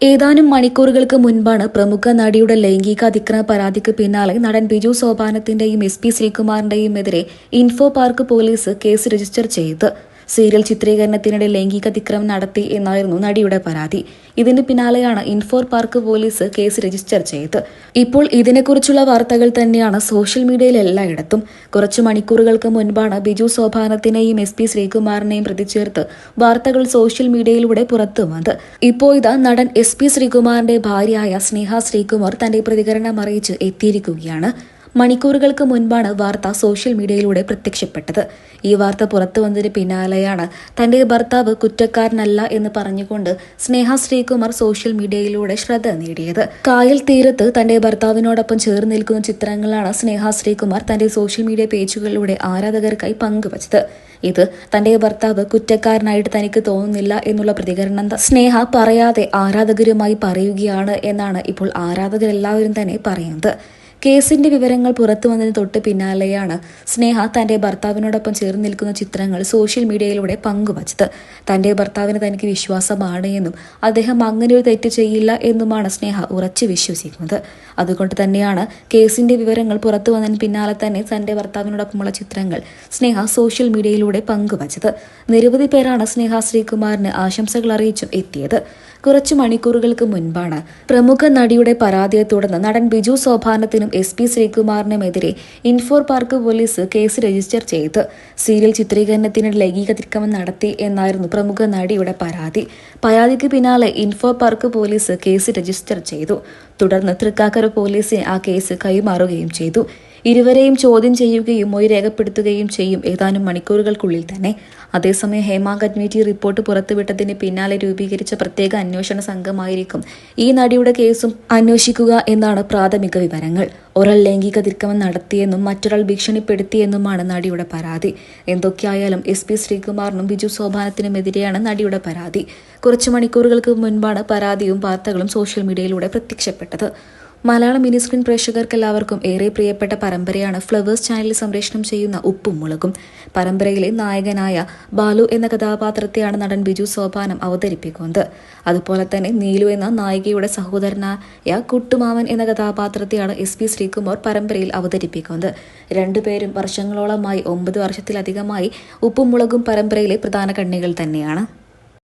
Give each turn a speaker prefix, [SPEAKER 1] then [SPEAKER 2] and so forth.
[SPEAKER 1] ഏതാനും മണിക്കൂറുകൾക്ക് മുൻപാണ് പ്രമുഖ നടിയുടെ ലൈംഗിക അതിക്രമ പരാതിക്ക് പിന്നാലെ നടൻ ബിജു സോപാനത്തിന്റെയും എസ് പി ശ്രീകുമാറിന്റെയും എതിരെ info park police case register ചെയ്ത്. സീരിയൽ ചിത്രീകരണത്തിനിടെ ലൈംഗിക അതിക്രമം നടത്തി എന്നായിരുന്നു നടിയുടെ പരാതി. ഇതിന് പിന്നാലെയാണ് ഇൻഫോർ പാർക്ക് പോലീസ് കേസ് രജിസ്റ്റർ ചെയ്ത്. ഇപ്പോൾ ഇതിനെക്കുറിച്ചുള്ള വാർത്തകൾ തന്നെയാണ് സോഷ്യൽ മീഡിയയിൽ എല്ലായിടത്തും കുറച്ചു മണിക്കൂറുകൾക്ക് മുൻപാണ് ബിജു സോഭാനത്തിനെയും എസ് പി ശ്രീകുമാറിനെയും പ്രതിചേർത്ത് വാർത്തകൾ സോഷ്യൽ മീഡിയയിലൂടെ പുറത്തു വന്നത്. ഇപ്പോൾ ഇതാ നടൻ എസ് പി ശ്രീകുമാറിന്റെ ഭാര്യയായ സ്നേഹ ശ്രീകുമാർ തന്റെ പ്രതികരണം അറിയിച്ച് എത്തിയിരിക്കുകയാണ്. മണിക്കൂറുകൾക്ക് മുൻപാണ് വാർത്ത സോഷ്യൽ മീഡിയയിലൂടെ പ്രത്യക്ഷപ്പെട്ടത്. ഈ വാർത്ത പുറത്തു വന്നതിന് പിന്നാലെയാണ് തന്റെ ഭർത്താവ് കുറ്റക്കാരനല്ല എന്ന് പറഞ്ഞുകൊണ്ട് സ്നേഹ ശ്രീകുമാർ സോഷ്യൽ മീഡിയയിലൂടെ ശ്രദ്ധ നേടിയത്. കായൽ തീരത്ത് തന്റെ ഭർത്താവിനോടൊപ്പം ചേർന്ന് നിൽക്കുന്ന ചിത്രങ്ങളാണ് സ്നേഹ ശ്രീകുമാർ തന്റെ സോഷ്യൽ മീഡിയ പേജുകളിലൂടെ ആരാധകർക്കായി പങ്കുവച്ചത്. ഇത് തന്റെ ഭർത്താവ് കുറ്റക്കാരനായിട്ട് തനിക്ക് തോന്നുന്നില്ല എന്നുള്ള പ്രതികരണം സ്നേഹ പറയാതെ ആരാധകരുമായി പറയുകയാണ് എന്നാണ് ഇപ്പോൾ ആരാധകരെല്ലാവരും തന്നെ പറയുന്നത്. കേസിന്റെ വിവരങ്ങൾ പുറത്തു വന്നതിന് തൊട്ട് പിന്നാലെയാണ് സ്നേഹ തന്റെ ഭർത്താവിനോടൊപ്പം ചേർന്ന് നിൽക്കുന്ന ചിത്രങ്ങൾ സോഷ്യൽ മീഡിയയിലൂടെ പങ്കുവച്ചത്. തന്റെ ഭർത്താവിന് തനിക്ക് വിശ്വാസമാണ് എന്നും അദ്ദേഹം അങ്ങനെ ഒരു തെറ്റ് ചെയ്യില്ല എന്നുമാണ് സ്നേഹ ഉറച്ചു വിശ്വസിക്കുന്നത്. അതുകൊണ്ട് തന്നെയാണ് കേസിന്റെ വിവരങ്ങൾ പുറത്തു വന്നതിന് പിന്നാലെ തന്നെ തന്റെ ഭർത്താവിനോടൊപ്പമുള്ള ചിത്രങ്ങൾ സ്നേഹ സോഷ്യൽ മീഡിയയിലൂടെ പങ്കുവച്ചത്. നിരവധി പേരാണ് സ്നേഹ ശ്രീകുമാറിന് ആശംസകൾ അറിയിച്ചും എത്തിയത്. കുറച്ചു മണിക്കൂറുകൾക്ക് മുൻപാണ് പ്രമുഖ നടിയുടെ പരാതിയെ തുടർന്ന് നടൻ ബിജു സോഭാനത്തിനും എസ് പി ശ്രീകുമാറിനുമെതിരെ ഇൻഫോർ പാർക്ക് പോലീസ് കേസ് രജിസ്റ്റർ ചെയ്ത്. സീരിയൽ ചിത്രീകരണത്തിന് ലൈംഗിക അതിക്രമം നടത്തി എന്നായിരുന്നു പ്രമുഖ നടിയുടെ പരാതി. പരാതിക്ക് പിന്നാലെ info park police case register ചെയ്തു. തുടർന്ന് തൃക്കാക്കര പോലീസിന് ആ കേസ് കൈമാറുകയും ചെയ്തു. ഇരുവരെയും ചോദ്യം ചെയ്യുകയും മൊഴി രേഖപ്പെടുത്തുകയും ചെയ്യും ഏതാനും മണിക്കൂറുകൾക്കുള്ളിൽ തന്നെ. അതേസമയം ഹേമ കമ്മിറ്റി റിപ്പോർട്ട് പുറത്തുവിട്ടതിന് പിന്നാലെ രൂപീകരിച്ച പ്രത്യേക അന്വേഷണ സംഘമായിരിക്കും ഈ നടിയുടെ കേസും അന്വേഷിക്കുക എന്നാണ് പ്രാഥമിക വിവരങ്ങൾ. ഒരാൾ ലൈംഗിക അതിക്രമം നടത്തിയെന്നും മറ്റൊരാൾ ഭീഷണിപ്പെടുത്തിയെന്നുമാണ് നടിയുടെ പരാതി. എന്തൊക്കെയായാലും എസ് പി ശ്രീകുമാറിനും ബിജു സോപാനത്തിനുമെതിരെയാണ് നടിയുടെ പരാതി. കുറച്ച് മണിക്കൂറുകൾക്ക് മുൻപാണ് പരാതിയും വാർത്തകളും സോഷ്യൽ മീഡിയയിലൂടെ പ്രത്യക്ഷപ്പെട്ടത്. മലയാളം മിനി സ്ക്രീൻ പ്രേക്ഷകർക്ക് എല്ലാവർക്കും ഏറെ പ്രിയപ്പെട്ട പരമ്പരയാണ് ഫ്ലവേഴ്സ് ചാനലിൽ സംപ്രേഷണം ചെയ്യുന്ന ഉപ്പും മുളകും. പരമ്പരയിലെ നായകനായ ബാലു എന്ന കഥാപാത്രത്തെയാണ് നടൻ ബിജു സോപാനം അവതരിപ്പിക്കുന്നത്. അതുപോലെ തന്നെ നീലു എന്ന നായികയുടെ സഹോദരനായ കുട്ടുമാമൻ എന്ന കഥാപാത്രത്തെയാണ് എസ് പി ശ്രീകുമാർ പരമ്പരയിൽ അവതരിപ്പിക്കുന്നത്. രണ്ടുപേരും വർഷങ്ങളോളമായി ഒമ്പത് വർഷത്തിലധികമായി ഉപ്പും മുളകും പരമ്പരയിലെ പ്രധാന കണ്ണികൾ തന്നെയാണ്.